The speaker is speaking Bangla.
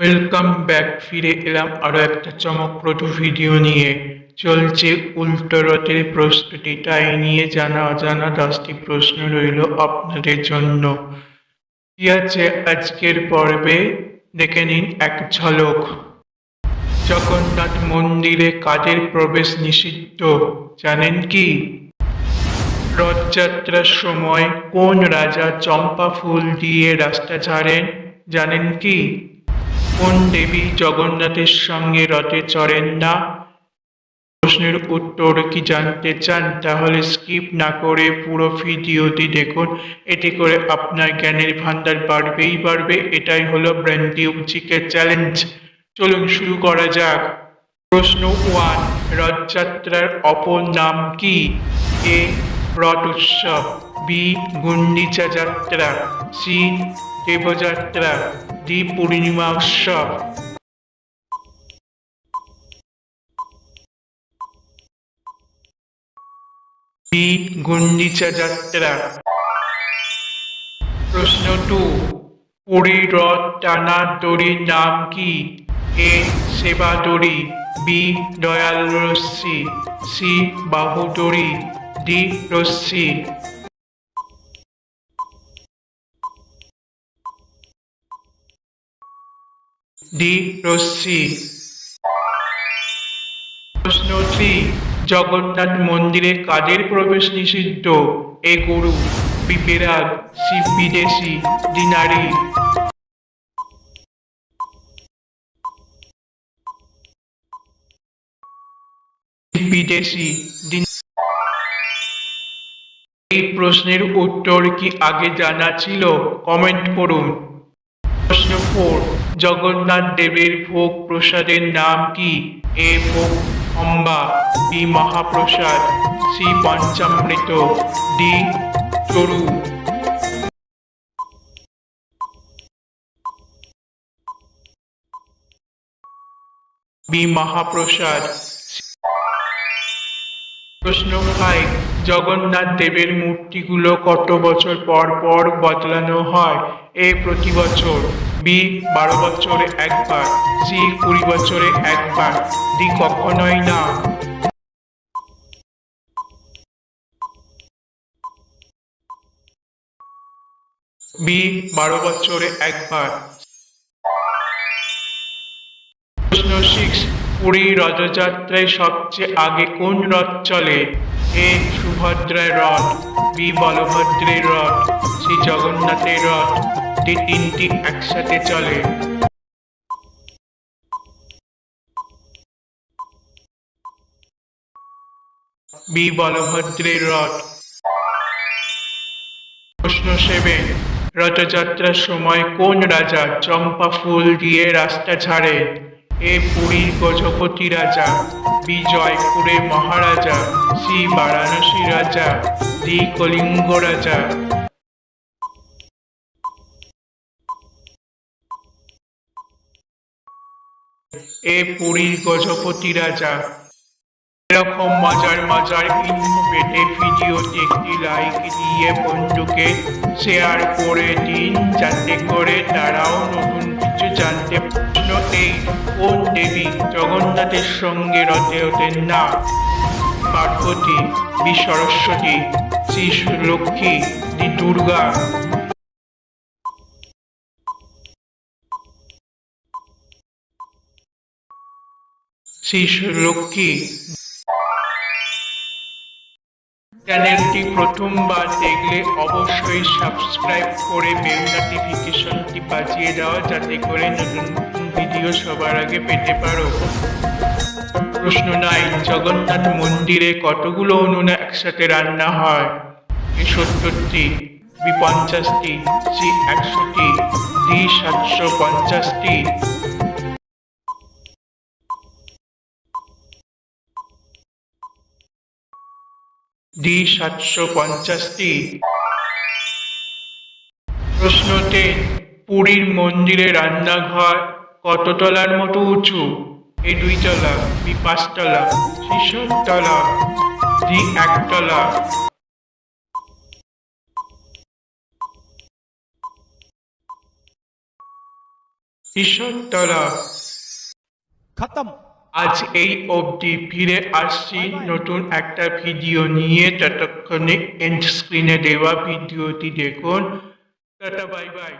ওয়েলকাম ব্যাক ফিরে এলাম আরও একটা চমকপ্রদ ভিডিও নিয়ে। চলছে উল্টো রথের প্রস্তুতি, তাই নিয়ে জানা অজানা দশটি প্রশ্ন রইল আপনাদের জন্য। কি আছে আজকের পর্বে? দেখে নিন এক ঝলক। জগন্নাথ মন্দিরে কাদের প্রবেশ নিষিদ্ধ, জানেন কি? রথযাত্রার সময় কোন রাজা চম্পা ফুল দিয়ে রাস্তা ছাড়েন জানেন কি? কোন দেবী জগন্নাথের সঙ্গে রথে চড়েন না। প্রশ্নের উত্তর কি জানতে চান? তাহলে স্কিপ না করে পুরো ভিডিওটি দেখুন। এতে করে আপনার জ্ঞানের ভান্ডার বাড়বেই বাড়বে। এটাই হলো জিকে চ্যালেঞ্জ চলুন শুরু করা যাক। প্রশ্ন ওয়ান রথযাত্রার অপর নাম কি? এ, রথ উৎসব। বি গুন্ডিচা যাত্রা সি দেবযাত্রা ডি পূর্ণিমা উৎসব গুন্ডিচা যাত্রা। প্রশ্ন টু পুরী রথ টানা দড়ির নাম কি? এ সেবা দড়ি বি দয়াল রশ্মি সি বাহু দড়ি ডি, রশ্মি। ডি রশ্মি। প্রশ্ন থ্রি জগন্নাথ মন্দিরে কাদের প্রবেশ নিষিদ্ধ? এ গরু বি বিড়াল সি বিদেশি, ডি নারী। বিদেশি এই প্রশ্নের উত্তর কি আগে জানা ছিল? কমেন্ট করুন। প্রশ্ন ফোর জগন্নাথ দেবের ভোগ প্রসাদের নাম কি? এ ভোগ অম্বা, বি মহাপ্রসাদ, সি পঞ্চামৃত, ডি চরু। বি মহাপ্রসাদ। প্রশ্ন ফাইভ জগন্নাথ দেবের মূর্তিগুলো কত বছর পর পর বদলানো হয়? এ প্রতি বছর, বি বারো বছরে একবার, সি কুড়ি বছরে একবার, ডি কখনোই না। বি বারো বছরে একবার। প্রশ্ন সিক্স পুরী রথযাত্রায় সবচেয়ে আগে কোন রথ চলে? এ সুভদ্রার রথ, বি বলভদ্রের রথ শ্রী জগন্নাথের রথ ডি তিনটি একসাথে চলে। বি বলভদ্রের রথ। প্রশ্ন সেভেন রথযাত্রার সময় কোন রাজা চম্পা ফুল দিয়ে রাস্তা ছাড়ে? এ পুরীর গজপতি রাজা বি জয়পুরের মহারাজা, শ্রী বারাণসী রাজা ডি কলিঙ্গ রাজা। এ পুরীর গজপতি রাজা এরকম মজার মজার ইনফো পেতে ভিডিওতে একটি লাইক দিয়ে বন্ধুকে শেয়ার করে দিন, যাতে করে তারাও নতুন কিছু জানতে কোন দেবী জগন্নাথের সঙ্গে ওঠেন না। Parvati, B Saraswati, Shri Lakshmi, D Durga. Shri Lakshmi. চ্যানেলটি প্রথমবার দেখলে অবশ্যই সাবস্ক্রাইব করে বেল নোটিফিকেশনটি বাজিয়ে দাও, যাতে করে নতুন ভিডিও সবার আগে পেতে পারো। প্রশ্ন নাই, জগন্নাথ মন্দিরে কতগুলো উনুনে একসাথে রান্না হয়? সত্তরটি বি পঞ্চাশটি সি একশোটি, ডি সাতশো পঞ্চাশটি। ডি সাতশো পঞ্চাশটি। প্রশ্নতে পুরীর মন্দিরে রান্নাঘর কততলার মতো উঁচু? এই দুইতলা বি পাঁচতলা সি তলা ডি একতলা খতম। আজ এই অবধি ফিরে আসছি। নতুন একটা ভিডিও নিয়ে ততক্ষণে এন্ড স্ক্রিনে দেওয়া ভিডিওটি দেখুন। Tata bye bye.